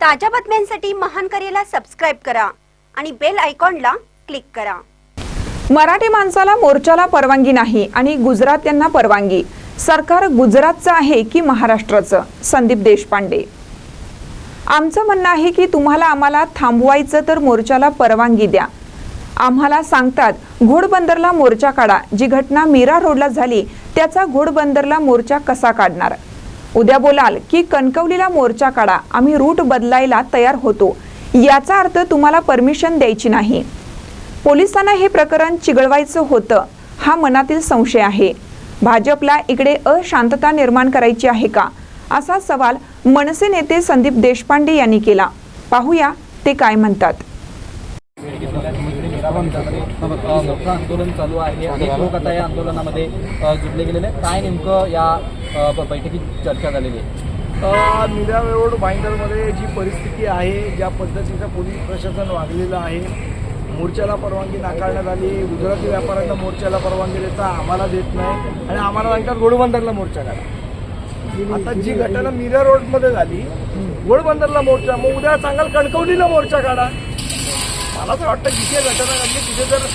ताज्या बातम्यांसाठी महान करेला सबस्क्राईब करा आणि बेल आयकॉनला क्लिक करा. मराठी माणसाला मोर्चाला परवानगी नाही आणि गुजरात यांना परवानगी. सरकार गुजरातचं आहे की महाराष्ट्राचं? संदीप देशपांडे. आमचं म्हणणं आहे की तुम्हाला आम्हाला थांबवायचं तर मोर्चाला परवानगी द्या. आम्हाला सांगतात घोडबंदरला मोर्चा काढा. जी घटना मीरा रोडला झाली त्याचा घोडबंदरला मोर्चा कसा काढणार? उद्या बोलाल की कणकवलीला मोर्चा काढा. आम्ही रूट बदलायला तयार होतो. याचा अर्थ तुम्हाला परमिशन द्यायची नाही. पोलिसांना हे प्रकरण चिघळवायचं होतं. हा मनातील संशय आहे. भाजपला इकडे अशांतता निर्माण करायची आहे का? असा सवाल मनसे नेते संदीप देशपांडे यांनी केला. पाहूया ते काय म्हणतात. आंदोलन चालू आहे. अनेक लोक आता या आंदोलनामध्ये जुडले गेलेले काय नेमकं या बैठकीत चर्चा झालेली आहे. अ, मीरा रोड बाइंडरमध्ये जी परिस्थिती आहे ज्या पद्धतीचं पोलीस प्रशासन वागलेलं आहे मोर्चाला परवानगी नाकारण्यात आली गुजराती व्यापाऱ्यांना मोर्चाला परवानगी देता आम्हाला देत नाही आणि आम्हाला सांगतात घोडबंदरला मोर्चा काढा. आता जी घटना मीरा रोडमध्ये झाली घोडबंदरला मोर्चा मग उद्या सांगाल कणकवलीला मोर्चा काढा. मला असं वाटतं जिथे घटना घडली तिथे जर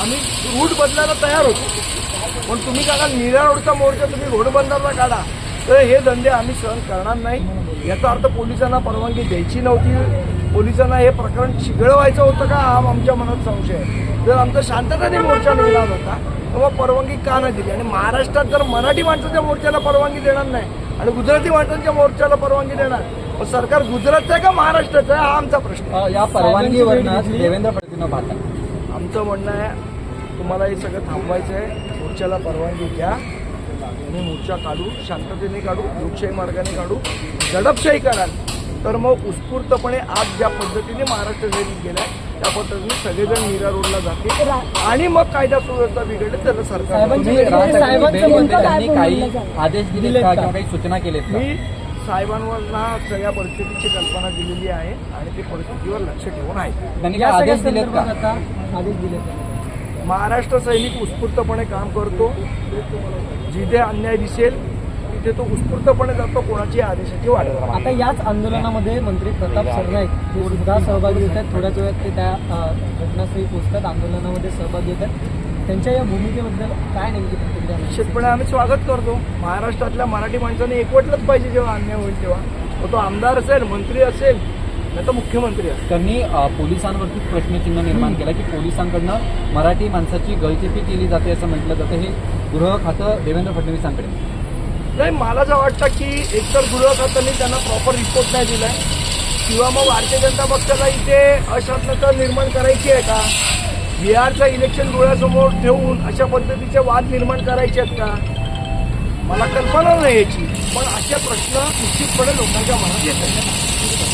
आम्ही रूट बदलायला तयार होतो पण तुम्ही काढा निळ्या रोडचा मोर्चा तुम्ही घोडबंदरला काढा तर हे धंदे आम्ही सहन करणार नाही. याचा अर्थ पोलिसांना परवानगी द्यायची नव्हती. पोलिसांना हे प्रकरण चिघळवायचं होतं का हा आमच्या मनात संशय आहे. जर आमचा शांततेने मोर्चा निघाला होता तर परवानगी का नाही दिली? आणि महाराष्ट्रात जर मराठी माणसाच्या मोर्चाला परवानगी देणार नाही आणि गुजराती माणसांच्या मोर्चाला परवानगी देणार. सरकार गुजरातचं आहे का महाराष्ट्राचं आहे? हा आमचा प्रश्न या परवानगीवरनं देवेंद्र फडणवीस पाहतात आमचं म्हणणं आहे तुम्हाला हे सगळं थांबवायचं आहे. मोर्चाला परवानगी घ्या आणि मोर्चा काढू शांततेने काढू लोकशाही मार्गाने काढू. दडपशाही कराल. तर मग उत्स्फूर्तपणे आज ज्या पद्धतीने महाराष्ट्र सैनिक गेलाय त्या पद्धतीने सगळेजण मीरा रोडला जातील. आणि मग कायदा सुव्यवस्था बिघडली त्याला सरकार काही आदेश दिले काही सूचना केलेत मी साहेबांवरना सगळ्या परिस्थितीची कल्पना दिलेली आहे आणि ते परिस्थितीवर लक्ष ठेवून आहे. आदेश दिलेत का? महाराष्ट्र सैनिक उत्स्फूर्तपणे काम करतो. जिथे अन्याय दिसेल तिथे तो उत्स्फूर्तपणे जातो कोणाची आदेशाची नाही. आता याच आंदोलनामध्ये मंत्री प्रताप सरनाईक हे सुद्धा सहभागी होत. आहेत थोड्याच वेळात ते त्या घटनास्थळी पोहोचतात. आंदोलनामध्ये सहभागी होतात. त्यांच्या या भूमिकेबद्दल काय नेमकी प्रतिक्रिया? निश्चितपणे आम्ही स्वागत करतो. महाराष्ट्रातल्या मराठी माणसाने एकवटलंच पाहिजे जेव्हा अन्याय होईल तेव्हा. मग तो आमदार असेल मंत्री असेल नाही तर मुख्यमंत्री असेल. त्यांनी पोलिसांवरती प्रश्नचिन्ह निर्माण केलं की पोलिसांकडनं मराठी माणसाची गळचेपी केली जाते असं म्हटलं जातं. हे गृह खातं देवेंद्र फडणवीसांकडे नाही मला असं वाटतं की एकतर गृहखात्यांनी त्यांना प्रॉपर रिपोर्ट नाही दिलाय किंवा मग भारतीय जनता पक्षाला इथे अशांतता निर्माण करायची आहे का? बिहारचं इलेक्शन डोळ्यासमोर ठेवून अशा पद्धतीचे वाद निर्माण करायचे आहेत का? मला कल्पना नाही याची. पण असे प्रश्न निश्चितपणे लोकांच्या मनात येत आहेत.